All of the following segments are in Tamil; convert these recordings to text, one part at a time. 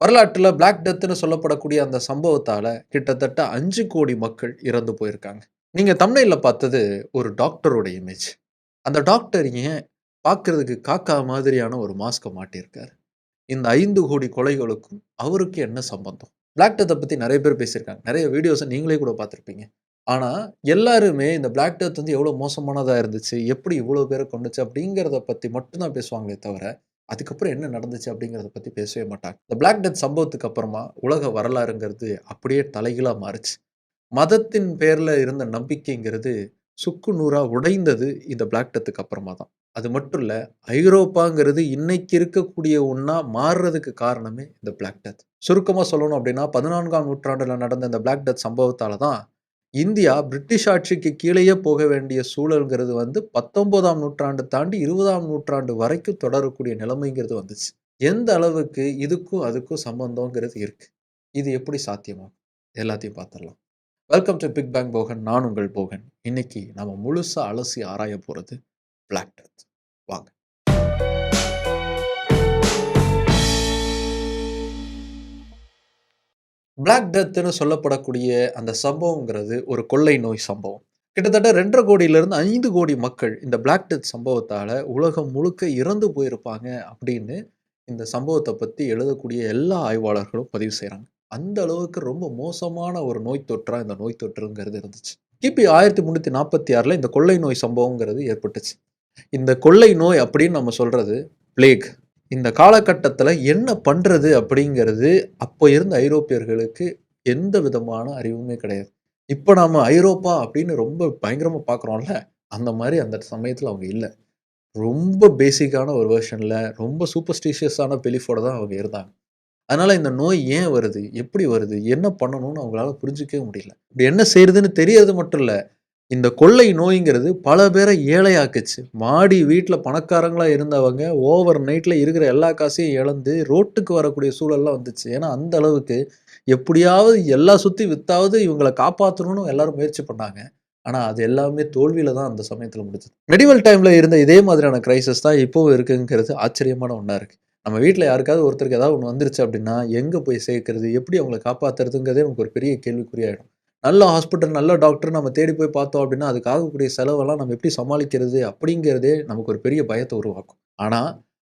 வரலாற்றில் பிளாக் டெத்துன்னு சொல்லப்படக்கூடிய அந்த சம்பவத்தால் கிட்டத்தட்ட அஞ்சு கோடி மக்கள் இறந்து போயிருக்காங்க. நீங்கள் தமிழில் பார்த்தது ஒரு டாக்டரோட இமேஜ் அந்த டாக்டர் ஏன் பார்க்கறதுக்கு காக்கா மாதிரியான ஒரு மாஸ்கை மாட்டியிருக்காரு? இந்த ஐந்து கோடி கொலைகளுக்கும் அவருக்கு என்ன சம்பந்தம்? பிளாக் டெத்தை பற்றி நிறைய பேர் பேசியிருக்காங்க. நிறைய வீடியோஸை நீங்களே கூட பார்த்துருப்பீங்க. ஆனால் எல்லாருமே இந்த பிளாக் டெத் வந்து எவ்வளோ மோசமானதாக இருந்துச்சு எப்படி இவ்வளோ பேரை கொண்டுச்சு அப்படிங்கிறத பற்றி மட்டும்தான் பேசுவாங்களே தவிர அதுக்கப்புறம் என்ன நடந்துச்சு அப்படிங்கிறத பற்றி பேசவே மாட்டாங்க. இந்த பிளாக் டெத் சம்பவத்துக்கு அப்புறமா உலக வரலாறுங்கிறது அப்படியே தலைகளாக மாறுச்சு. மதத்தின் பேரில் இருந்த நம்பிக்கைங்கிறது சுக்கு நூறாக உடைந்தது இந்த பிளாக் டெத்துக்கு அப்புறமா தான். அது மட்டும் இல்லை ஐரோப்பாங்கிறது இன்னைக்கு இருக்கக்கூடிய ஒன்றா மாறுறதுக்கு காரணமே இந்த பிளாக் டெத் சுருக்கமாக சொல்லணும் அப்படின்னா பதினான்காம் நூற்றாண்டில் நடந்த இந்த பிளாக் டெத் சம்பவத்தால் தான் இந்தியா பிரிட்டிஷ் ஆட்சிக்கு கீழேயே போக வேண்டிய சூழல்ங்கிறது வந்து பத்தொன்பதாம் நூற்றாண்டு தாண்டி இருபதாம் நூற்றாண்டு வரைக்கும் தொடரக்கூடிய நிலைமைங்கிறது வந்துச்சு. எந்த அளவுக்கு இதுக்கும் அதுக்கும் சம்பந்தங்கிறது இருக்கு. இது எப்படி சாத்தியமாகும்? எல்லாத்தையும் பார்த்துடலாம். Welcome to big bang Bogan நான் உங்கள் போகன். இன்னைக்கு நம்ம முழுசாக அலசி ஆராய போகிறது பிளாக் டெத் வாங்க. பிளாக் டெத்துன்னு சொல்லப்படக்கூடிய அந்த சம்பவங்கிறது ஒரு கொள்ளை நோய் சம்பவம். கிட்டத்தட்ட ரெண்டரை கோடியிலிருந்து ஐந்து கோடி மக்கள் இந்த பிளாக் டெத் சம்பவத்தால் உலகம் முழுக்க இறந்து போயிருப்பாங்க அப்படின்னு இந்த சம்பவத்தை பற்றி எழுதக்கூடிய எல்லா ஆய்வாளர்களும் பதிவு செய்கிறாங்க அந்த அளவுக்கு ரொம்ப மோசமான ஒரு நோய் தொற்றாக இந்த நோய் தொற்றுங்கிறது இருந்துச்சு. கிபி ஆயிரத்தி முந்நூற்றி நாற்பத்தி ஆறில் இந்த கொள்ளை நோய் சம்பவங்கிறது ஏற்பட்டுச்சு. இந்த கொள்ளை நோய் அப்படின்னு நம்ம சொல்கிறது பிளேக் இந்த காலகட்டத்தில் என்ன பண்ணுறது அப்படிங்கிறது அப்போ இருந்த ஐரோப்பியர்களுக்கு எந்த விதமான அறிவுமே கிடையாது. இப்போ நாம் ஐரோப்பா அப்படின்னு ரொம்ப பயங்கரமாக பார்க்குறோம்ல அந்த மாதிரி அந்த சமயத்தில் அவங்க இல்லை. ரொம்ப பேசிக்கான ஒரு வேர்ஷனில் ரொம்ப சூப்பர்ஸ்டிஷியஸான பெலிஃபோட தான் அவங்க இருந்தாங்க. அதனால் இந்த நோய் ஏன் வருது எப்படி வருது என்ன பண்ணணும்னு அவங்களால புரிஞ்சிக்கவே முடியல. இப்படி என்ன செய்யறதுன்னு தெரியறது மட்டும் இல்லை இந்த கொள்ளை நோய்ங்கிறது பல பேரை ஏழையாக்குச்சு. மாடி வீட்டில் பணக்காரங்களாக இருந்தவங்க ஓவர் நைட்டில் இருக்கிற எல்லா காசையும் இழந்து ரோட்டுக்கு வரக்கூடிய சூழல்லாம் வந்துச்சு. ஏன்னா அந்த அளவுக்கு எப்படியாவது எல்லா சுற்றி வித்தாவது இவங்களை காப்பாற்றணும்னு எல்லாரும் முயற்சி பண்ணாங்க. ஆனால் அது எல்லாமே தோல்வியில் தான் அந்த சமயத்தில் முடிஞ்சது. மெடிவல் டைமில் இருந்த இதே மாதிரியான கிரைசஸ் தான் இப்போவும் இருக்குங்கிறது ஆச்சரியமான ஒன்றா இருக்குது நம்ம வீட்டில் யாருக்காவது ஒருத்தருக்கு ஏதாவது ஒன்று வந்துருச்சு அப்படின்னா எங்கே போய் சேர்க்கறது எப்படி அவங்களை காப்பாற்றுறதுங்கிறதே நமக்கு ஒரு பெரிய கேள்விக்குறியாயிடும். நல்ல ஹாஸ்பிட்டல் நல்ல டாக்டர் நம்ம தேடி போய் பார்த்தோம் அப்படின்னா அதுக்காகக்கூடிய செலவெல்லாம் நம்ம எப்படி சமாளிக்கிறது அப்படிங்கிறதே நமக்கு ஒரு பெரிய பயத்தை உருவாக்கும். ஆனால்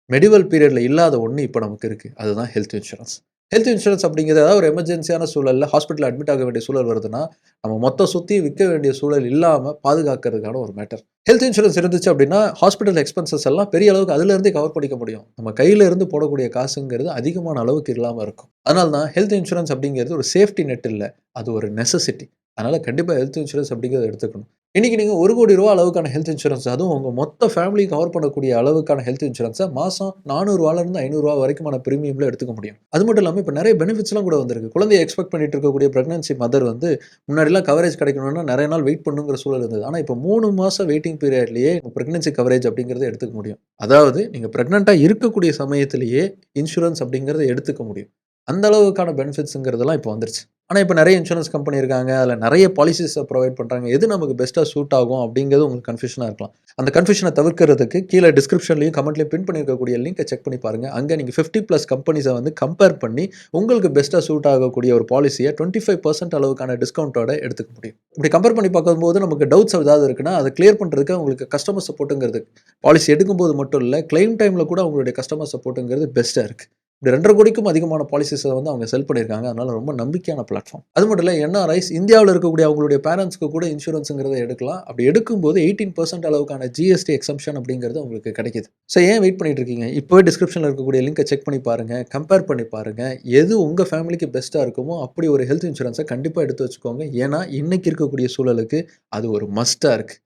மெடிவல் பீரியடில் இல்லாத ஒன்று இப்போ நமக்கு இருக்குது அதுதான் ஹெல்த் இன்சூரன்ஸ் ஹெல்த் இன்சூரன்ஸ் அப்படிங்கிறது ஏதாவது ஒரு எமர்ஜென்சியான சூழலில் ஹாஸ்பிட்டல் அட்மிட் ஆக வேண்டிய சூழல் வருதுன்னா நம்ம மொத்த சுற்றி விற்க வேண்டிய சூழல் இல்லாமல் பாதுகாக்கிறதுக்கான ஒரு மேட்டர் ஹெல்த் இன்சூரன்ஸ் இருந்துச்சு அப்படின்னா ஹாஸ்பிட்டல் எக்ஸ்பென்சஸ் எல்லாம் பெரிய அளவுக்கு அதுலேருந்தே கவர் பண்ணிக்க முடியும். நம்ம கையில இருந்து போடக்கூடிய காசுங்கிறது அதிகமான அளவுக்கு இல்லாமல் இருக்கும். அதனால தான் ஹெல்த் இன்சூரன்ஸ் அப்படிங்கிறது ஒரு சேஃப்டி நெட் இல்லை அது ஒரு நெசசிட்டி அதனால் கண்டிப்பாக ஹெல்த் இன்சூரன்ஸ் அப்படிங்கிறத எடுத்துக்கணும். இன்றைக்கி நீங்கள் ஒரு கோடி ரூபா அளவுக்கான ஹெல்த் இன்சூரன்ஸ் அதுவும் உங்கள் மொத்த ஃபேமிலி கவர் பண்ணக்கூடிய அளவுக்கான ஹெல்த் இன்சூரன்ஸை மாதம் நானூறுவாலேருந்து ஐநூறுரூவா வரைக்குமான ப்ரீமியமில் எடுத்துக்க முடியும். அது மட்டும் இல்லாமல் இப்போ நிறைய பெனிஃபிட்ஸ்லாம் கூட வந்திருக்கு. குழந்தைய எக்ஸ்பெக்ட் பண்ணிட்டு இருக்கக்கூடிய ப்ரெக்னன்சி மதர் வந்து முன்னாடிலாம் கவரேஜ் கிடைக்கணும்னா நிறைய நாள் வெயிட் பண்ணுங்கிற சூழல் இருந்தது. ஆனால் இப்போ மூணு மாதம் வெயிட்டிங் பீரியட்லேயே ப்ரெக்னன்சி கவரேஜ் அப்படிங்கிறத எடுத்துக்க முடியும். அதாவது நீங்கள் ப்ரெக்னெண்ட்டாக இருக்கக்கூடிய சமயத்திலேயே இன்சூரன்ஸ் அப்படிங்கிறத எடுத்துக்க முடியும். அந்த அளவுக்கான பெனிஃபிட்ஸுங்கிறதெல்லாம் இப்போ வந்துருச்சு. ஆனால் இப்போ நிறைய இன்சூரன்ஸ் கம்பெனி இருக்காங்க. அதில் நிறைய பாலிசிஸை ப்ரொவைட் பண்ணுறாங்க எது நமக்கு பெஸ்ட்டாக சூட் ஆகும் அப்படிங்கிறது உங்களுக்கு கன்ஃபியூஷனாக இருக்கலாம். அந்த கன்ஃபியூஷனை தவிர்க்கிறதுக்கு கீழே டிஸ்கிரிப்ஷன்லையும் கமெண்ட்லையும் பின் பண்ணியிருக்கக்கூடிய லிங்கை செக் பண்ணி பாருங்கள் அங்கே நீங்கள் ஃபிஃப்டி ப்ளஸ் கம்பெனிஸை வந்து கம்பேர் பண்ணி உங்களுக்கு பெஸ்ட்டாக சூட் ஆகக்கூடிய ஒரு பாலிசியை டுவெண்ட்டி ஃபைவ் பர்சன்ட் அளவுக்கான டிஸ்கவுண்ட்டோட எடுத்துக்க முடியும். இப்படி கம்பேர் பண்ணி பார்க்கும்போது நமக்கு டவுட்ஸ் ஏதாவது இருக்குன்னா அதை கிளியர் பண்ணுறதுக்கு உங்களுக்கு கஸ்டமர் சப்போர்ட்டுங்கிறது பாலிசி எடுக்கும்போது மட்டும் இல்லை கிளைம் டைமில் கூட அவங்களுடைய கஸ்டமர் சப்போர்ட்டுங்கிறது பெஸ்ட்டாக இருக்குது இப்படி ரெண்டரை கோடிக்கும் அதிகமான பாலிசிஸை வந்து அவங்க செல் பண்ணியிருக்காங்க. அதனால ரொம்ப நம்பிக்கையான பிளாட்ஃபார்ம் அது மட்டும் இல்லை என்ஆர்ஐஸ் இந்தியாவில் இருக்கக்கூடிய அவங்களுடைய பேரண்ட்ஸ்க்கு கூட இன்சூரன்ஸுங்கிறத எடுக்கலாம். அப்படி எடுக்கும்போது எயிட்டீன் பர்சன்ட் அளவுக்கான ஜிஎஸ்டி எக்ஸம்ஷன் அப்படிங்கிறது உங்களுக்கு கிடைக்குது. ஸோ ஏன் வெயிட் பண்ணிட்டு இருக்கீங்க? இப்போவே டிஸ்கிரிப்ஷனில் இருக்கக்கூடிய லிங்கை செக் பண்ணி பாருங்க கம்பேர் பண்ணி பாருங்க. எது உங்கள் ஃபேமிலிக்கு பெஸ்ட்டாக இருக்குமோ அப்படி ஒரு ஹெல்த் இன்சூரன்ஸை கண்டிப்பாக எடுத்து வச்சுக்கோங்க. ஏன்னா இன்னைக்கு இருக்கக்கூடிய சூழலுக்கு அது ஒரு மஸ்ட்டாக இருக்குது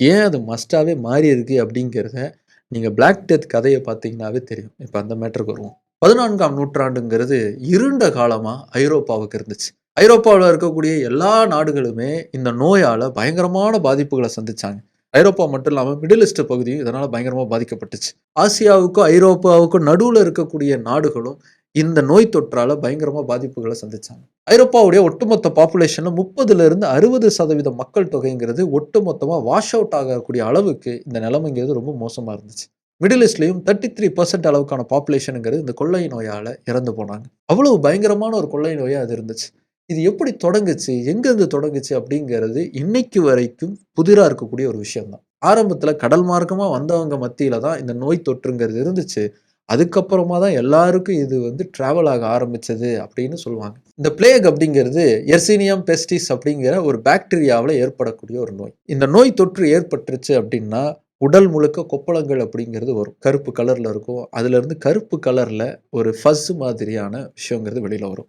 ஏன் அது மஸ்ட்டாகவே மாறி இருக்குது அப்படிங்கிறத நீங்கள் பிளாக் டெத் கதையை பார்த்தீங்கன்னாவே தெரியும். இப்போ அந்த மேட்டருக்கு வருவோம். பதினான்காம் நூற்றாண்டுங்கிறது இருண்ட காலமாக ஐரோப்பாவுக்கு இருந்துச்சு. ஐரோப்பாவில் இருக்கக்கூடிய எல்லா நாடுகளுமே இந்த நோயால் பயங்கரமான பாதிப்புகளை சந்திச்சாங்க. ஐரோப்பா மட்டும் இல்லாமல் மிடில் ஈஸ்ட் பகுதியும் இதனால் பயங்கரமாக பாதிக்கப்பட்டுச்சு. ஆசியாவுக்கும் ஐரோப்பாவுக்கும் நடுவில் இருக்கக்கூடிய நாடுகளும் இந்த நோய் தொற்றால் பயங்கரமாக பாதிப்புகளை சந்தித்தாங்க ஐரோப்பாவுடைய ஒட்டுமொத்த பாப்புலேஷனில் முப்பதுலேருந்து அறுபது சதவீத மக்கள் தொகைங்கிறது ஒட்டுமொத்தமாக வாஷ் அவுட் ஆகக்கூடிய அளவுக்கு இந்த நிலைமைங்கிறது ரொம்ப மோசமாக இருந்துச்சு. மிடில் ஈஸ்ட்லேயும் தேர்ட்டி த்ரீ பர்சன்ட் அளவுக்கான பாப்புலேஷனுங்கிறது இந்த கொள்ளை நோயால் இறந்து போனாங்க. அவ்வளவு பயங்கரமான ஒரு கொள்ளை நோயாக அது இருந்துச்சு. இது எப்படி தொடங்குச்சு? எங்கேருந்து தொடங்குச்சு? அப்படிங்கிறது இன்னைக்கு வரைக்கும் புதிராக இருக்கக்கூடிய ஒரு விஷயம்தான் ஆரம்பத்தில் கடல் மார்க்கமாக வந்தவங்க மத்தியில் தான் இந்த நோய் தொற்றுங்கிறது இருந்துச்சு. அதுக்கப்புறமா தான் எல்லாருக்கும் இது வந்து டிராவல் ஆக ஆரம்பிச்சது அப்படின்னு சொல்லுவாங்க. இந்த பிளேக் அப்படிங்கிறது எர்சீனியம் பெஸ்டிஸ் அப்படிங்கிற ஒரு பாக்டீரியாவில் ஏற்படக்கூடிய ஒரு நோய். இந்த நோய் தொற்று ஏற்பட்டுருச்சு அப்படின்னா, உடல் முழுக்க கொப்பளங்கள் அப்படிங்கிறது வரும். கருப்பு கலரில் இருக்கும். அதுலேருந்து கருப்பு கலரில் ஒரு ஃபஸ் மாதிரியான விஷயங்கிறது வெளியில் வரும்.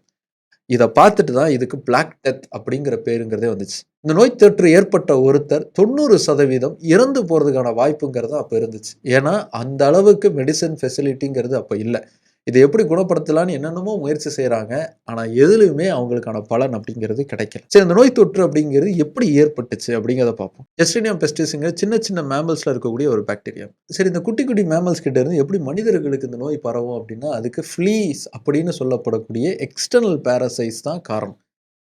இதை பார்த்துட்டு தான் இதுக்கு பிளாக் டெத் அப்படிங்கிற பேருங்கிறதே வந்துச்சு. இந்த நோய் தொற்று ஏற்பட்ட ஒருத்தர் 90% இறந்து போகிறதுக்கான வாய்ப்புங்கிறது அப்போ இருந்துச்சு. ஏன்னா, அந்த அளவுக்கு மெடிசன் ஃபெசிலிட்டிங்கிறது அப்போ இல்லை இதை எப்படி குணப்படுத்தலாம்னு என்னென்னமோ முயற்சி செய்கிறாங்க ஆனால் எதுலையுமே அவங்களுக்கான பலன் அப்படிங்கிறது கிடைக்கல. சரி இந்த நோய் தொற்று அப்படிங்கிறது எப்படி ஏற்பட்டுச்சு அப்படிங்கிறத பார்ப்போம். எஸ்டினியம் பெஸ்டிஸுங்க சின்ன சின்ன மேமல்ஸில் இருக்கக்கூடிய ஒரு பாக்டீரியா. சரி இந்த குட்டி குட்டி மேமல்ஸ் கிட்ட இருந்து எப்படி மனிதர்களுக்கு இந்த நோய் பரவும் அப்படின்னா, அதுக்கு ஃப்ளீஸ் அப்படின்னு சொல்லப்படக்கூடிய எக்ஸ்டர்னல் பேரசைஸ் தான் காரணம்.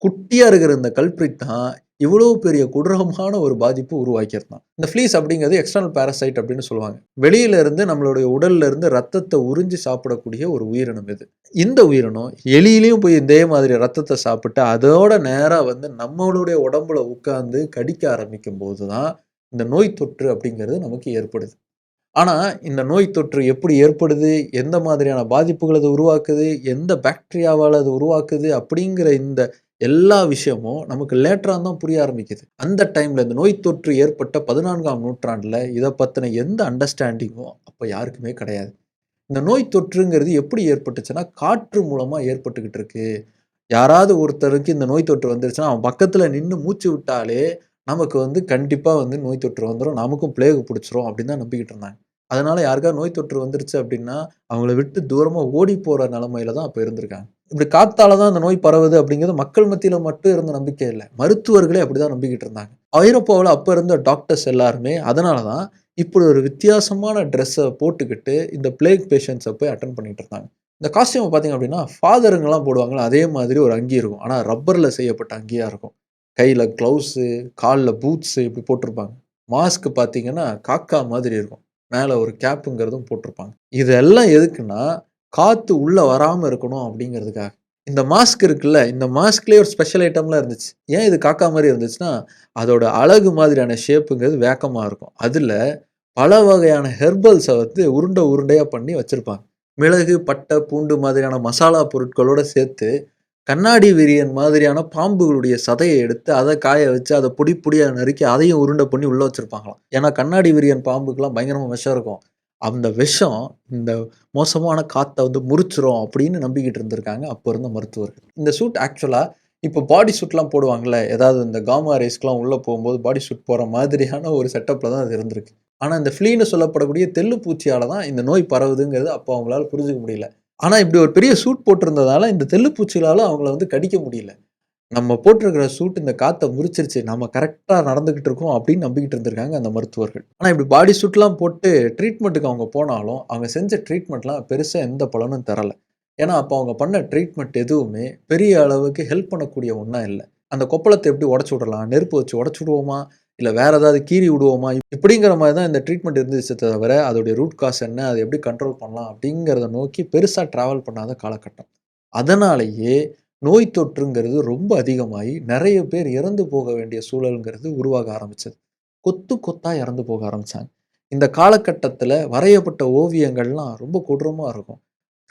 குட்டியாக இருக்கிற இந்த கல்பிரிட் தான் இவ்வளவு பெரிய கொடூரமான ஒரு பாதிப்பு உருவாக்கியிருந்தான். இந்த ஃப்ளீஸ் அப்படிங்கிறது எக்ஸ்டர்னல் பேரசைட் அப்படின்னு சொல்லுவாங்க. வெளியில இருந்து நம்மளுடைய உடல்ல இருந்து ரத்தத்தை உறிஞ்சி சாப்பிடக்கூடிய ஒரு உயிரினம் இது. இந்த உயிரினம் எலியிலையும் போய் இதே மாதிரி ரத்தத்தை சாப்பிட்டு அதோட நேராக வந்து நம்மளுடைய உடம்புல உட்கார்ந்து கடிக்க ஆரம்பிக்கும்போது தான் இந்த நோய் தொற்று அப்படிங்கிறது நமக்கு ஏற்படுது. ஆனால் இந்த நோய் தொற்று எப்படி ஏற்படுது? எந்த மாதிரியான பாதிப்புகள் அது உருவாக்குது? எந்த பாக்டீரியாவால் அது உருவாக்குது? அப்படிங்கிற இந்த எல்லா விஷயமும் நமக்கு லேட்டராக தான் புரிய ஆரம்பிக்குது. அந்த டைமில் இந்த நோய் தொற்று ஏற்பட்ட பதினான்காம் நூற்றாண்டில் இதை பற்றின எந்த அண்டர்ஸ்டாண்டிங்கும் அப்போ யாருக்குமே கிடையாது. இந்த நோய் தொற்றுங்கிறது எப்படி ஏற்பட்டுச்சுன்னா, காற்று மூலமாக ஏற்பட்டுக்கிட்டு இருக்கு. யாராவது ஒருத்தருக்கு இந்த நோய் தொற்று வந்துருச்சுன்னா, அவன் பக்கத்தில் நின்று மூச்சு விட்டாலே, நமக்கு வந்து கண்டிப்பாக வந்து நோய் தொற்று வந்துடும் நமக்கும் பிளேகு பிடிச்சிரும் அப்படின்னு தான் நம்பிக்கிட்டு இருந்தாங்க. அதனால யாருக்காவது நோய் தொற்று வந்துருச்சு அப்படின்னா, அவங்கள விட்டு தூரமாக ஓடி போகிற நிலமையில தான் அப்போ இருந்திருக்காங்க. இப்படி காத்தால தான் அந்த நோய் பரவுது அப்படிங்கிறது மக்கள் மத்தியில் மட்டும் இருந்த நம்பிக்கை இல்லை மருத்துவர்களே அப்படிதான் நம்பிக்கிட்டு இருந்தாங்க. ஐரோப்பாவில் அப்போ இருந்த டாக்டர்ஸ் எல்லாருமே அதனால தான் இப்படி ஒரு வித்தியாசமான ட்ரெஸ்ஸை போட்டுக்கிட்டு இந்த பிளேக் பேஷண்ட்ஸை போய் அட்டன் பண்ணிட்டு இருந்தாங்க. இந்த காஸ்டியூம் பார்த்தீங்க அப்படின்னா, ஃபாதருங்கெல்லாம் போடுவாங்கல்ல, அதே மாதிரி ஒரு அங்கி இருக்கும். ஆனால் ரப்பரில் செய்யப்பட்ட அங்கியாக இருக்கும். கையில் க்ளவுஸு காலில் பூட்ஸு இப்படி போட்டிருப்பாங்க. மாஸ்க் பார்த்தீங்கன்னா, காக்கா மாதிரி இருக்கும். மேலே ஒரு கேப்புங்கிறதும் போட்டிருப்பாங்க. இதெல்லாம் எதுக்குன்னா, காற்று உள்ளே வராமல் இருக்கணும் அப்படிங்கிறதுக்காக. இந்த மாஸ்க் இருக்குல்ல, இந்த மாஸ்க்லேயே ஒரு ஸ்பெஷல் ஐட்டம்லாம் இருந்துச்சு. ஏன் இது காக்கா மாதிரி இருந்துச்சுன்னா, அதோட அழகு மாதிரியான ஷேப்புங்கிறது வேக்கமாக இருக்கும். அதில் பல வகையான ஹெர்பல்ஸை வந்து உருண்டை உருண்டையாக பண்ணி வச்சுருப்பாங்க மிளகு, பட்டை, பூண்டு மாதிரியான மசாலா பொருட்களோடு சேர்த்து, கண்ணாடி விரியன் மாதிரியான பாம்புகளுடைய சதையை எடுத்து, அதை காய வச்சு, அதை பொடி பொடியாக நறுக்கி, அதையும் உருண்டை பண்ணி உள்ளே வச்சுருப்பாங்களாம் ஏன்னா, கண்ணாடி விரியன் பாம்புக்கெலாம் பயங்கரமாக விஷம் இருக்கும். அந்த விஷம் இந்த மோசமான காற்றை வந்து முறிச்சிரும் அப்படின்னு நம்பிக்கிட்டு இருந்திருக்காங்க அப்போ இருந்த மருத்துவர்கள். இந்த சூட் ஆக்சுவலாக இப்போ பாடி சூட்லாம் போடுவாங்கள்ல ஏதாவது இந்த காமா ரேஸ்க்குலாம் உள்ளே போகும்போது பாடி சூட் போகிற மாதிரியான ஒரு செட்டப்பில் தான் அது இருந்திருக்கு. ஆனால் இந்த ஃப்ளீன்னு சொல்லப்படக்கூடிய தெள்ளு பூச்சியால் தான் இந்த நோய் பரவுதுங்கிறது அப்போ அவங்களால புரிஞ்சுக்க முடியல. ஆனால் இப்படி ஒரு பெரிய சூட் போட்டிருந்ததால இந்த தெள்ளு அவங்கள வந்து கடிக்க முடியல. நம்ம போட்டிருக்கிற சூட் இந்த காற்றை முறிச்சிருச்சு. நம்ம கரெக்டாக நடந்துக்கிட்டு இருக்கோம் அப்படின்னு நம்பிக்கிட்டு இருந்திருக்காங்க அந்த மருத்துவர்கள். ஆனால் இப்படி பாடி சூட்லாம் போட்டு ட்ரீட்மெண்ட்டுக்கு அவங்க போனாலும், அவங்க செஞ்ச ட்ரீட்மெண்ட்லாம் பெருசாக எந்த பலனும் தரல. ஏன்னா, அப்போ அவங்க பண்ண ட்ரீட்மெண்ட் எதுவுமே பெரிய அளவுக்கு ஹெல்ப் பண்ணக்கூடிய ஒன்றா இல்லை அந்த கொப்பளத்தை எப்படி உடச்சி விடலாம்? நெருப்பு வச்சு உடச்சி விடுவோமா? இல்லை வேறு ஏதாவது கீறி விடுவோமா? இப்படிங்கிற மாதிரி தான் இந்த ட்ரீட்மெண்ட் இருந்துச்சு தவிர, அதோடைய ரூட் காஸ் என்ன? அதை எப்படி கண்ட்ரோல் பண்ணலாம்? அப்படிங்கிறத நோக்கி பெருசாக ட்ராவல் பண்ணாத காலகட்டம். அதனாலேயே நோய் தொற்றுங்கிறது ரொம்ப அதிகமாகி நிறைய பேர் இறந்து போக வேண்டிய சூழலுங்கிறது உருவாக ஆரம்பிச்சது. கொத்து கொத்தாக இறந்து போக ஆரம்பித்தாங்க இந்த காலகட்டத்தில் வரையப்பட்ட ஓவியங்கள்லாம் ரொம்ப கொடூரமாக இருக்கும்.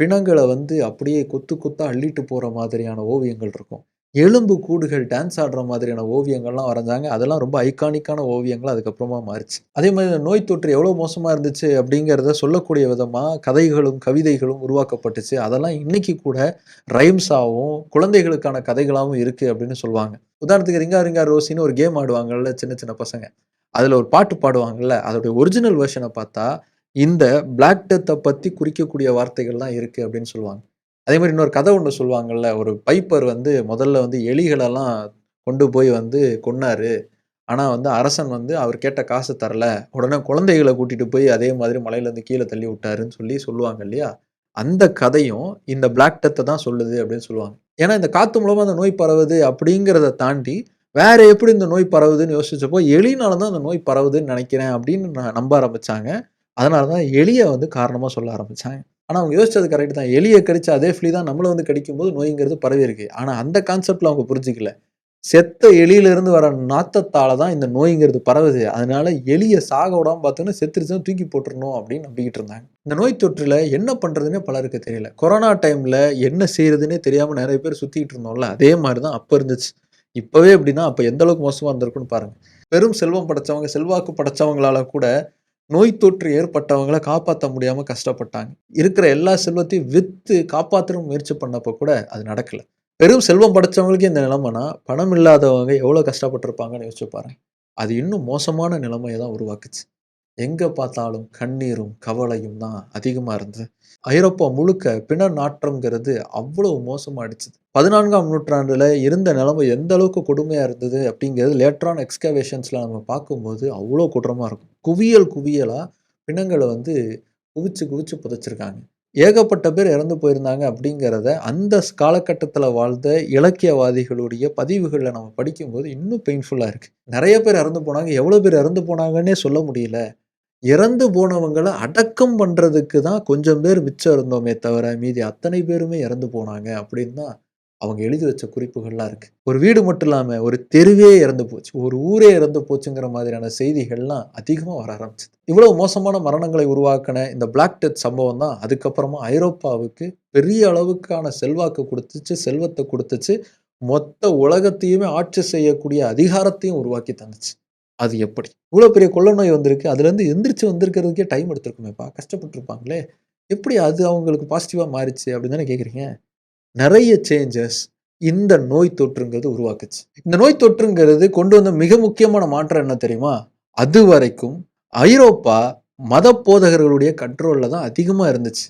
பிணங்களை வந்து அப்படியே கொத்து கொத்தாக அள்ளிட்டு போகிற மாதிரியான ஓவியங்கள் இருக்கும். எலும்பு கூடுகள் டான்ஸ் ஆடுற மாதிரியான ஓவியங்கள்லாம் வரைஞ்சாங்க. அதெல்லாம் ரொம்ப ஐகானிக்கான ஓவியங்கள் அதுக்கப்புறமா மாறிச்சு அதே மாதிரி இந்த நோய் தொற்று எவ்வளோ மோசமாக இருந்துச்சு அப்படிங்கிறத சொல்லக்கூடிய விதமாக கதைகளும், கவிதைகளும் உருவாக்கப்பட்டுச்சு. அதெல்லாம் இன்னைக்கு கூட ரைம்ஸாகவும் குழந்தைகளுக்கான கதைகளாகவும் இருக்குது அப்படின்னு சொல்லுவாங்க. உதாரணத்துக்கு ரிங்கா ரிங்கா ரோசின்னு ஒரு கேம் ஆடுவாங்கல்ல சின்ன சின்ன பசங்க. அதில் ஒரு பாட்டு பாடுவாங்கல்ல, அதோடைய ஒரிஜினல் வேர்ஷனை பார்த்தா, இந்த பிளாக் டெத்தை பற்றி குறிக்கக்கூடிய வார்த்தைகள்லாம் இருக்குது அப்படின்னு சொல்லுவாங்க. அதே மாதிரி இன்னொரு கதை ஒன்று சொல்லுவாங்கள்ல ஒரு பைப்பர் வந்து முதல்ல வந்து எலிகளெல்லாம் கொண்டு போய் வந்து கொன்னார் ஆனால் வந்து அரசன் வந்து அவர் கேட்ட காசு தரல. உடனே குழந்தைகளை கூட்டிகிட்டு போய் அதே மாதிரி மலையிலேருந்து கீழே தள்ளி விட்டாருன்னு சொல்லி சொல்லுவாங்க இல்லையா? அந்த கதையும் இந்த பிளாக் டெத்தை தான் சொல்லுது அப்படின்னு சொல்லுவாங்க. ஏன்னா, இந்த காற்று மூலமாக அந்த நோய் பரவுது அப்படிங்கிறத தாண்டி, வேற எப்படி இந்த நோய் பரவுதுன்னு யோசிச்சப்போ, எலினால தான் அந்த நோய் பரவுதுன்னு நினைக்கிறேன் அப்படின்னு நான் நம்ப ஆரம்பிச்சாங்க. அதனால தான் எலியை வந்து காரணமாக சொல்ல ஆரம்பித்தாங்க ஆனால் அவங்க யோசிச்சது கரெக்ட் தான். எலியை கடிச்ச அதே ஃப்ளீ தான் நம்மள வந்து கடிக்கும்போது நோய்ங்கிறது பரவியிருக்கு. ஆனால் அந்த கான்செப்டில் அவங்க புரிஞ்சுக்கல. செத்த எலியிலிருந்து வர நாத்தத்தால தான் இந்த நோய்ங்கிறது பரவுது. அதனால எலியை சாக விடாமல் பார்த்தோன்னா செத்துருச்சுன்னா தூக்கி போட்டுருணும் அப்படின்னு நம்பிக்கிட்டு இருந்தாங்க. இந்த நோய் தொற்றில் என்ன பண்ணுறதுன்னே பலருக்கு தெரியல. கொரோனா டைமில் என்ன செய்யறதுன்னே தெரியாமல் நிறைய பேர் சுற்றிக்கிட்டு இருந்தோம்ல, அதே மாதிரி தான் அப்போ இருந்துச்சு. இப்போவே எப்படின்னா அப்போ எந்த அளவுக்கு இருந்திருக்குன்னு பாருங்கள் பாருங்க. பெரும் செல்வம் படைச்சவங்க, செல்வாக்கு படைச்சவங்களால கூட நோய் தொற்று ஏற்பட்டவங்கள காப்பாற்ற முடியாமல் கஷ்டப்பட்டாங்க. இருக்கிற எல்லா செல்வத்தையும் விற்று காப்பாத்தணும்னு முயற்சி பண்ணப்போ கூட அது நடக்கல. பெரும் செல்வம் படைச்சவங்களுக்கு இந்த நிலைமைனா, பணம் இல்லாதவங்க எவ்வளோ கஷ்டப்பட்டிருப்பாங்கன்னு யோசிச்சு பாருங்க. அது இன்னும் மோசமான நிலைமையை தான் உருவாக்குச்சு. எங்கே பார்த்தாலும் கண்ணீரும், கவலையும் தான் அதிகமாக இருந்தது. ஐரோப்பா முழுக்க பிண நாற்றம்ங்கிறது அவ்வளவு மோசமாயிடுச்சு. பதினான்காம் நூற்றாண்டில் இருந்த நிலைமை எந்த அளவுக்கு கொடுமையாக இருந்தது அப்படிங்கிறது லேட்டரான எக்ஸ்கவேஷன்ஸில் நம்ம பார்க்கும்போது அவ்வளோ கொடூரமாக இருக்கும். குவியல் குவியலாக பிணங்களை வந்து குவிச்சு குவிச்சு புதைச்சிருக்காங்க. ஏகப்பட்ட பேர் இறந்து போயிருந்தாங்க அப்படிங்கிறத அந்த ஸ் வாழ்ந்த இலக்கியவாதிகளுடைய பதிவுகளில் நம்ம படிக்கும்போது இன்னும் பெயின்ஃபுல்லாக இருக்குது நிறைய பேர் இறந்து போனாங்க. எவ்வளோ பேர் இறந்து போனாங்கன்னே சொல்ல முடியல. இறந்து போனவங்கள அடக்கம் பண்ணுறதுக்கு தான் கொஞ்சம் பேர் மிச்சம் இருந்தோமே தவிர, மீதி அத்தனை பேருமே இறந்து போனாங்க அப்படின்னு தான் அவங்க எழுதி வச்ச குறிப்புகள்லாம் இருக்குது ஒரு வீடு மட்டும் இல்லாமல் ஒரு தெருவே இறந்து போச்சு. ஒரு ஊரே இறந்து போச்சுங்கிற மாதிரியான செய்திகள்லாம் அதிகமாக வர ஆரம்பிச்சது. இவ்வளவு மோசமான மரணங்களை உருவாக்கின இந்த பிளாக் டெத் சம்பவம் தான் அதுக்கப்புறமா ஐரோப்பாவுக்கு பெரிய அளவுக்கான செல்வாக்கு கொடுத்துச்சு செல்வத்தை கொடுத்துச்சு மொத்த உலகத்தையுமே ஆட்சி செய்யக்கூடிய அதிகாரத்தையும் உருவாக்கி தந்துச்சு. அது எப்படி? இவ்வளோ பெரிய கொள்ள நோய் வந்திருக்கு. அதுலேருந்து எந்திரிச்சு வந்திருக்கிறதுக்கே டைம் எடுத்திருக்குமேப்பா! கஷ்டப்பட்டுருப்பாங்களே! எப்படி அது அவங்களுக்கு பாசிட்டிவாக மாறிச்சு அப்படின்னு தானே கேட்குறீங்க? நிறைய சேஞ்சஸ் இந்த நோய் தொற்றுங்கிறது உருவாக்குச்சு. இந்த நோய் தொற்றுங்கிறது கொண்டு வந்த மிக முக்கியமான மாற்றம் என்ன தெரியுமா? அது வரைக்கும் ஐரோப்பா மத போதகர்களுடைய கண்ட்ரோலில் தான் அதிகமாக இருந்துச்சு.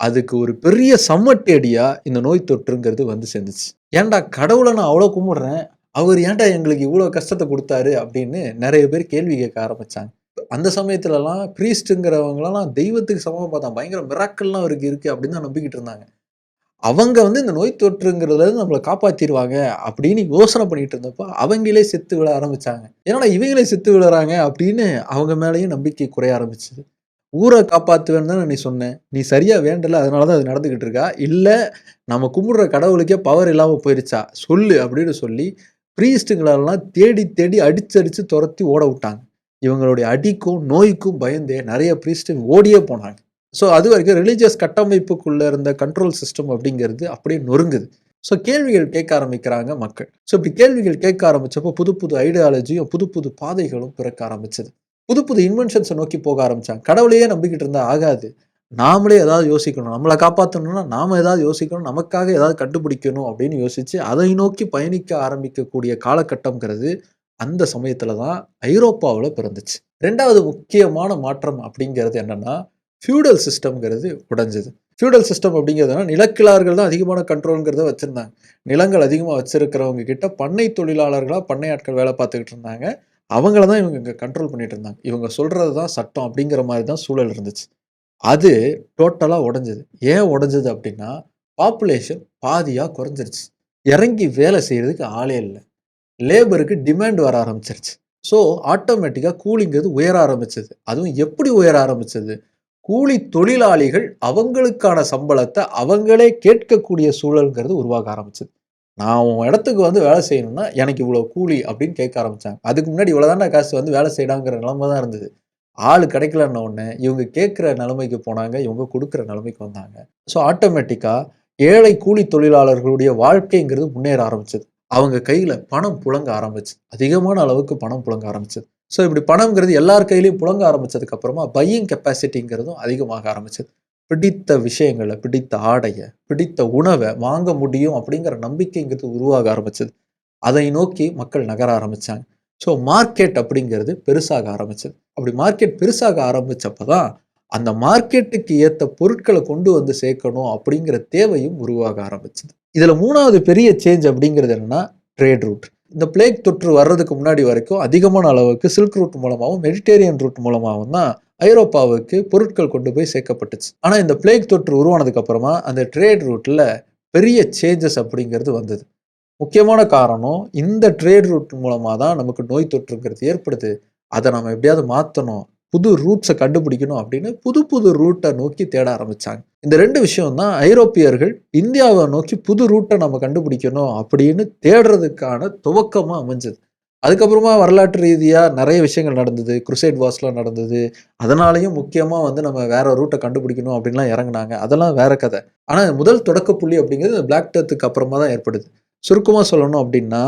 அதுக்கு ஒரு பெரிய சம்மட்டேடியாக இந்த நோய் தொற்றுங்கிறது வந்து சேர்ந்துச்சு. ஏன்டா கடவுளை நான் அவ்வளோ கும்பிடுறேன். அவர் ஏன்டா எங்களுக்கு இவ்வளோ கஷ்டத்தை கொடுத்தாரு அப்படின்னு நிறைய பேர் கேள்வி கேட்க ஆரம்பித்தாங்க அந்த சமயத்துலலாம் ப்ரீஸ்ட்ங்கிறவங்களலாம் தெய்வத்துக்கு சமமாக பார்த்தாங்க. பயங்கர மிராக்கள்லாம் அவருக்கு இருக்குது அப்படின்னு தான் நம்பிக்கிட்டு இருந்தாங்க. அவங்க வந்து இந்த நோய் தொற்றுங்கிறதுலேருந்து நம்மளை காப்பாற்றிடுவாங்க அப்படின்னு யோசனை பண்ணிட்டு இருந்தப்போ அவங்களே செத்து விழ ஆரம்பித்தாங்க ஏன்னா இவங்களே செத்து விழுறாங்க அப்படின்னு அவங்க மேலேயும் நம்பிக்கை குறைய ஆரம்பிச்சது. ஊரை காப்பாற்றுவேன்னு தான் நீ சொன்னேன் நீ சரியாக வேண்டல. அதனால தான் அது நடந்துக்கிட்டு இருக்கா? இல்லை நம்ம கும்பிடுற கடவுளுக்கே பவர் இல்லாமல் போயிருச்சா? சொல்லு அப்படின்னு சொல்லி ப்ரீஸ்ட்டுங்களெல்லாம் தேடி தேடி அடிச்சு துரத்தி ஓட விட்டாங்க. இவங்களுடைய அடிக்கும், நோய்க்கும் பயந்தே நிறைய ப்ரீஸ்ட் ஓடியே போனாங்க. ஸோ அது வரைக்கும் ரிலீஜியஸ் கட்டமைப்புக்குள்ளே இருந்த கண்ட்ரோல் சிஸ்டம் அப்படிங்கிறது அப்படியே நொறுங்குது. ஸோ கேள்விகள் கேட்க ஆரம்பிக்கிறாங்க மக்கள். ஸோ இப்படி கேள்விகள் கேட்க ஆரம்பித்தப்போ புது புது ஐடியாலஜியும், புது புது பாதைகளும் பிறக்க ஆரம்பிச்சது. புது புது இன்வென்ஷன்ஸை நோக்கி போக ஆரம்பித்தாங்க கடவுளையே நம்பிக்கிட்டு இருந்தால் ஆகாது. நாமளே ஏதாவது யோசிக்கணும். நம்மளை காப்பாற்றணும்னா நாம் ஏதாவது யோசிக்கணும். நமக்காக ஏதாவது கண்டுபிடிக்கணும் அப்படின்னு யோசித்து அதை நோக்கி பயணிக்க ஆரம்பிக்கக்கூடிய காலகட்டம்ங்கிறது அந்த சமயத்தில் தான் ஐரோப்பாவில் பிறந்துச்சு. ரெண்டாவது முக்கியமான மாற்றம் அப்படிங்கிறது என்னென்னா ஃபியூடல் சிஸ்டம்ங்கிறது உடைஞ்சது. ஃபியூடல் சிஸ்டம் அப்படிங்கிறதுனா நிலக்கிழார்கள் தான் அதிகமான கண்ட்ரோல்ங்கிறத வச்சுருந்தாங்க நிலங்கள் அதிகமாக வச்சுருக்கிறவங்க கிட்ட பண்ணை தொழிலாளர்களாக பண்ணை ஆட்கள் வேலை பார்த்துக்கிட்டு இருந்தாங்க. அவங்கள தான் இவங்க இங்கே கண்ட்ரோல் பண்ணிட்டு இருந்தாங்க. இவங்க சொல்கிறது தான் சட்டம் அப்படிங்கிற மாதிரி தான் சூழல் இருந்துச்சு. அது டோட்டலாக உடஞ்சது ஏன் உடஞ்சது அப்படின்னா, பாப்புலேஷன் பாதியாக குறைஞ்சிருச்சு. இறங்கி வேலை செய்கிறதுக்கு ஆளே இல்லை லேபருக்கு டிமாண்ட் வர ஆரம்பிச்சிருச்சு. ஸோ ஆட்டோமேட்டிக்காக கூலிங்கிறது உயர ஆரம்பிச்சது. அதுவும் எப்படி உயர ஆரம்பிச்சது? கூலி தொழிலாளிகள் அவங்களுக்கான சம்பளத்தை அவங்களே கேட்கக்கூடிய சூழல்ங்கிறது உருவாக ஆரம்பிச்சது. நான் உன் இடத்துக்கு வந்து வேலை செய்யணும்னா, எனக்கு இவ்வளோ கூலி அப்படின்னு கேட்க ஆரம்பித்தாங்க அதுக்கு முன்னாடி இவ்வளோ காசு வந்து வேலை செய்யலாங்கிற நிலைமை தான் இருந்தது. ஆள் கிடைக்கலன்ன உடனே இவங்க கேட்குற நிலைமைக்கு போனாங்க. இவங்க கொடுக்குற நிலைமைக்கு வந்தாங்க. ஸோ ஆட்டோமேட்டிக்காக ஏழை கூலி தொழிலாளர்களுடைய வாழ்க்கைங்கிறது முன்னேற ஆரம்பிச்சது. அவங்க கையில் பணம் புழங்க ஆரம்பிச்சது. அதிகமான அளவுக்கு பணம் புழங்க ஆரம்பிச்சது. ஸோ இப்படி பணம்ங்கிறது எல்லார் கையிலையும் புழங்க ஆரம்பிச்சதுக்கு அப்புறமா பையிங் கெப்பாசிட்டிங்கிறதும் அதிகமாக ஆரம்பிச்சது. பிடித்த விஷயங்களை பிடித்த ஆடையை பிடித்த உணவை வாங்க முடியும் அப்படிங்கிற நம்பிக்கைங்கிறது உருவாக ஆரம்பிச்சது. அதை நோக்கி மக்கள் நகர ஆரம்பித்தாங்க ஸோ மார்க்கெட் அப்படிங்கிறது பெருசாக ஆரம்பிச்சது. அப்படி மார்க்கெட் பெருசாக ஆரம்பித்தப்போ தான், அந்த மார்க்கெட்டுக்கு ஏற்ற பொருட்களை கொண்டு வந்து சேர்க்கணும் அப்படிங்கிற தேவையும் உருவாக ஆரம்பிச்சது. இதில் மூணாவது பெரிய சேஞ்ச் அப்படிங்கிறது என்னன்னா, ட்ரேட் ரூட். இந்த பிளேக் தொற்று வர்றதுக்கு முன்னாடி வரைக்கும் அதிகமான அளவுக்கு சில்க் ரூட் மூலமாகவும் மெடிட்டேரியன் ரூட் மூலமாகவும் தான் ஐரோப்பாவுக்கு பொருட்கள் கொண்டு போய் சேர்க்கப்பட்டுச்சு. ஆனால் இந்த பிளேக் தொற்று உருவானதுக்கு அப்புறமா அந்த ட்ரேட் ரூட்டில் பெரிய சேஞ்சஸ் அப்படிங்கிறது வந்தது. முக்கியமான காரணம் இந்த ட்ரேட் ரூட் மூலமாக தான் நமக்கு நோய் தொற்றுங்கிறது ஏற்படுது. அதை நம்ம எப்படியாவது மாற்றணும் புது ரூட்ஸை கண்டுபிடிக்கணும் அப்படின்னு புது புது ரூட்டை நோக்கி தேட ஆரம்பித்தாங்க இந்த ரெண்டு விஷயம் தான் ஐரோப்பியர்கள் இந்தியாவை நோக்கி புது ரூட்டை நம்ம கண்டுபிடிக்கணும் அப்படின்னு தேடுறதுக்கான துவக்கமாக அமைஞ்சது. அதுக்கப்புறமா வரலாற்று ரீதியாக நிறைய விஷயங்கள் நடந்தது. குருசைட் வாஸ்லாம் நடந்தது. அதனாலையும் முக்கியமாக வந்து நம்ம வேற ரூட்டை கண்டுபிடிக்கணும் அப்படின்லாம் இறங்குனாங்க. அதெல்லாம் வேற கதை. ஆனால் முதல் தொடக்க புள்ளி அப்படிங்கிறது பிளாக் டெத்துக்கு அப்புறமா தான் ஏற்படுது. சுருக்கமாக சொல்லணும் அப்படின்னா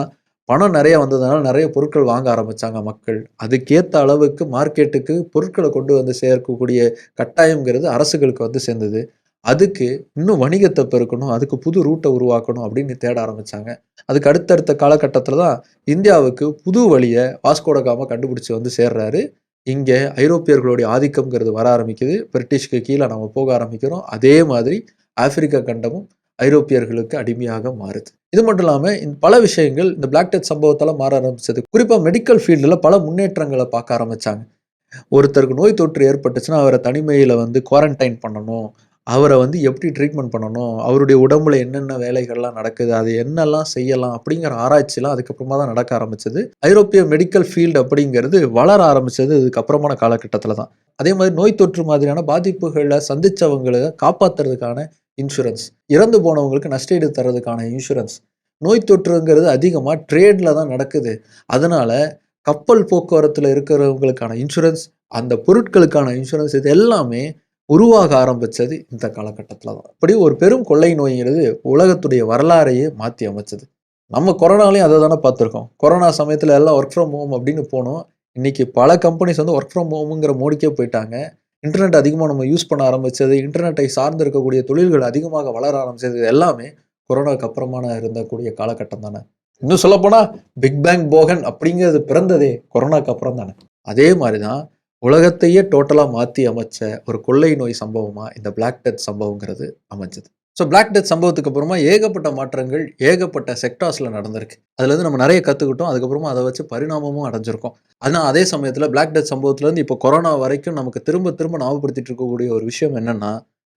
பணம் நிறைய வந்ததுனால நிறைய பொருட்கள் வாங்க ஆரம்பித்தாங்க மக்கள். அதுக்கேற்ற அளவுக்கு மார்க்கெட்டுக்கு பொருட்களை கொண்டு வந்து சேர்க்கக்கூடிய கட்டாயங்கிறது அரசுகளுக்கு வந்து சேர்ந்தது. அதுக்கு இன்னும் வணிகத்தை பெருக்கணும் அதுக்கு புது ரூட்டை உருவாக்கணும் அப்படின்னு தேட ஆரம்பித்தாங்க அதுக்கு அடுத்தடுத்த காலகட்டத்தில் தான் இந்தியாவுக்கு புது வழியை வாஸ்கோடகாம கண்டுபிடிச்சி வந்து சேர்றாரு. இங்கே ஐரோப்பியர்களுடைய ஆதிக்கம்ங்கிறது வர ஆரம்பிக்குது. பிரிட்டிஷ்க்கு கீழே நம்ம போக ஆரம்பிக்கிறோம். அதே மாதிரி ஆப்பிரிக்க கண்டமும் ஐரோப்பியர்களுக்கு அடிமையாக மாறுது. இது மட்டும் இல்லாமல் இந்த பல விஷயங்கள் இந்த பிளாக் டெத் சம்பவத்தால் மாற ஆரம்பிச்சது. குறிப்பாக மெடிக்கல் ஃபீல்டில் பல முன்னேற்றங்களை பார்க்க ஆரம்பிச்சாங்க. ஒருத்தருக்கு நோய் தொற்று ஏற்பட்டுச்சுன்னா அவரை தனிமையில் வந்து குவாரண்டைன் பண்ணணும். அவரை வந்து எப்படி ட்ரீட்மெண்ட் பண்ணணும்? அவருடைய உடம்புல என்னென்ன வேலைகள்லாம் நடக்குது? அது என்னெல்லாம் செய்யலாம்? அப்படிங்கிற ஆராய்ச்சிலாம் அதுக்கப்புறமா தான் நடக்க ஆரம்பிச்சது. ஐரோப்பிய மெடிக்கல் ஃபீல்டு அப்படிங்கிறது வளர ஆரம்பிச்சது இதுக்கப்புறமான காலகட்டத்தில் தான். அதே மாதிரி நோய் தொற்று மாதிரியான பாதிப்புகளை சந்தித்தவங்களை காப்பாற்றுறதுக்கான இன்சூரன்ஸ் இறந்து போனவங்களுக்கு நஷ்டஈடு தர்றதுக்கான இன்சூரன்ஸ் நோய் தொற்றுங்கிறது அதிகமாக ட்ரேடில் தான் நடக்குது. அதனால் கப்பல் போக்குவரத்தில் இருக்கிறவங்களுக்கான இன்சூரன்ஸ் அந்த பொருட்களுக்கான இன்சூரன்ஸ் இது எல்லாமே உருவாக ஆரம்பித்தது இந்த காலகட்டத்தில் தான். இப்படி ஒரு பெரும் கொள்ளை நோய்ங்கிறது உலகத்துடைய வரலாறையே மாற்றி அமைச்சது. நம்ம கொரோனாலையும் அதை தானே பார்த்துருக்கோம். கொரோனா சமயத்தில் எல்லாம் ஒர்க் ஃப்ரம் ஹோம் அப்படின்னு போனோம். இன்றைக்கி பல கம்பெனிஸ் வந்து ஒர்க் ஃப்ரம் ஹோமுங்கிற மோடிக்கே போயிட்டாங்க. இன்டர்நெட் அதிகமாக நம்ம யூஸ் பண்ண ஆரம்பித்தது இன்டர்நெட்டை சார்ந்து இருக்கக்கூடிய தொழில்கள் அதிகமாக வளர ஆரம்பித்தது எல்லாமே கொரோனாவுக்கு அப்புறமான இருந்தக்கூடிய காலகட்டம் தானே. இன்னும் சொல்லப்போனால் பிக் பேங் போகன் அப்படிங்கிறது பிறந்ததே கொரோனாக்கு அப்புறம் தானே. அதே மாதிரி தான் உலகத்தையே டோட்டலாக மாற்றி அமைச்ச ஒரு கொள்ளை நோய் சம்பவமாக இந்த பிளாக் டெத் சம்பவங்கிறது அமைஞ்சது. ஸோ பிளாக் டெத் சம்பவத்துக்கு அப்புறமா ஏகப்பட்ட மாற்றங்கள் ஏகப்பட்ட செக்டார்ஸில் நடந்திருக்கு. அதுலேருந்து நம்ம நிறைய கற்றுக்கிட்டோம் அதுக்கப்புறமா அதை வச்சு பரிணாமமும் அடைஞ்சிருக்கோம். ஆனால் அதே சமயத்தில் பிளாக் டெத் சம்பவத்துலேருந்து இப்போ கொரோனா வரைக்கும் நமக்கு திரும்ப திரும்ப ஞாபகப்படுத்திட்டு இருக்கக்கூடிய ஒரு விஷயம் என்னென்னா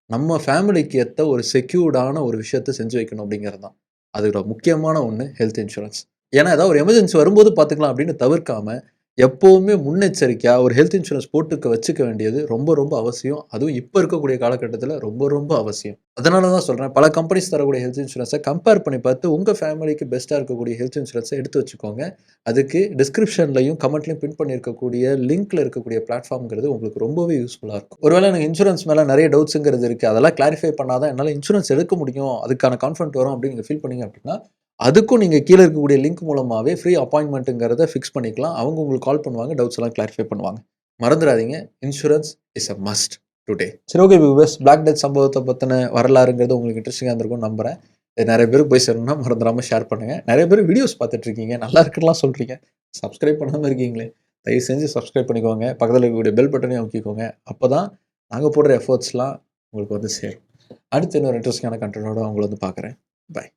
நம்ம ஃபேமிலிக்கு ஏற்ற ஒரு செக்யூர்டான ஒரு விஷயத்தை செஞ்சு வைக்கணும் அப்படிங்கிறது தான். அதோட முக்கியமான ஒன்று ஹெல்த் இன்சூரன்ஸ் ஏன்னா ஏதாவது ஒரு எமர்ஜென்சி வரும்போது பார்த்துக்கலாம் அப்படின்னு தவிர்க்காம எப்போவுமே முன்னெச்சரிக்கையாக ஒரு ஹெல்த் இன்சூரன்ஸ் போட்டுக்க வச்சுக்க வேண்டியது ரொம்ப ரொம்ப அவசியம். அதுவும் இப்போ இருக்கக்கூடிய காலகட்டத்தில் ரொம்ப ரொம்ப அவசியம். அதனால தான் சொல்கிறேன் பல கம்பெனிஸ் தரக்கூடிய ஹெல்த் இன்சூரன்ஸை கம்பேர் பண்ணி பார்த்து உங்கள் ஃபேமிலிக்கு பெஸ்ட்டாக இருக்கக்கூடிய ஹெல்த் இன்சூரன்ஸை எடுத்து வச்சுக்கோங்க. அதுக்கு டிஸ்கிரிப்ஷன்லையும் கமெண்ட்லையும் பின் பண்ணியிருக்கக்கூடிய லிங்க்ல இருக்கக்கூடிய பிளாட்ஃபார்ம்ங்கிறது உங்களுக்கு ரொம்பவே யூஸ்ஃபுல்லாக இருக்கும். ஒருவேளை எனக்கு இன்சூரன்ஸ் மேலே நிறைய டவுட்ஸுங்கிறது இருக்குது அதெல்லாம் கிளாரிஃபை பண்ணாதான் என்னால் இன்சூரன்ஸ் எடுக்க முடியும் அதுக்கான கான்ஃபிடன்ட் வரும் அப்படின்னு நீங்கள் ஃபீல் பண்ணீங்க அப்படின்னா அதுக்கும் நீங்கள் கீழே இருக்கக்கூடிய லிங்க் மூலமாகவே ஃப்ரீ அப்பாயின்மெண்ட்டுங்கிறத ஃபிக்ஸ் பண்ணிக்கலாம். அவங்க உங்களுக்கு கால் பண்ணுவாங்க டவுட்ஸ் எல்லாம் கிளாரிஃபை பண்ணுவாங்க. மறந்துடாதீங்க. Insurance is a must today சரி ஓகே பிகாஸ் பிளாக் டெத் சம்பவத்தை பற்றின வரலாறுங்கிறது உங்களுக்கு இன்ட்ரெஸ்டிங்காக இருந்திருக்கும் நம்புகிறேன் இது நிறைய பேருக்கு போய் சேரணும்னா மறந்துடாமல் ஷேர் பண்ணுங்கள் நிறைய பேர் வீடியோஸ் பார்த்துட்ருக்கீங்க நல்லா இருக்குலாம் சொல்கிறீங்க சப்ஸ்கிரைப் பண்ணாமல் இருக்கீங்களே தயவு செஞ்சு சப்ஸ்கிரைப் பண்ணிக்கோங்க. பக்கத்தில் இருக்கக்கூடிய பெல் பட்டனையும் அமைக்கிக்கோங்க. அப்போ தான் நாங்கள் போடுற எஃபர்ட்ஸ்லாம் உங்களுக்கு வந்து சேரும். அடுத்து இன்னொரு இன்ட்ரெஸ்டிங்கான கண்டென்ட்டோட உங்களை வந்து பார்க்குறேன். பாய்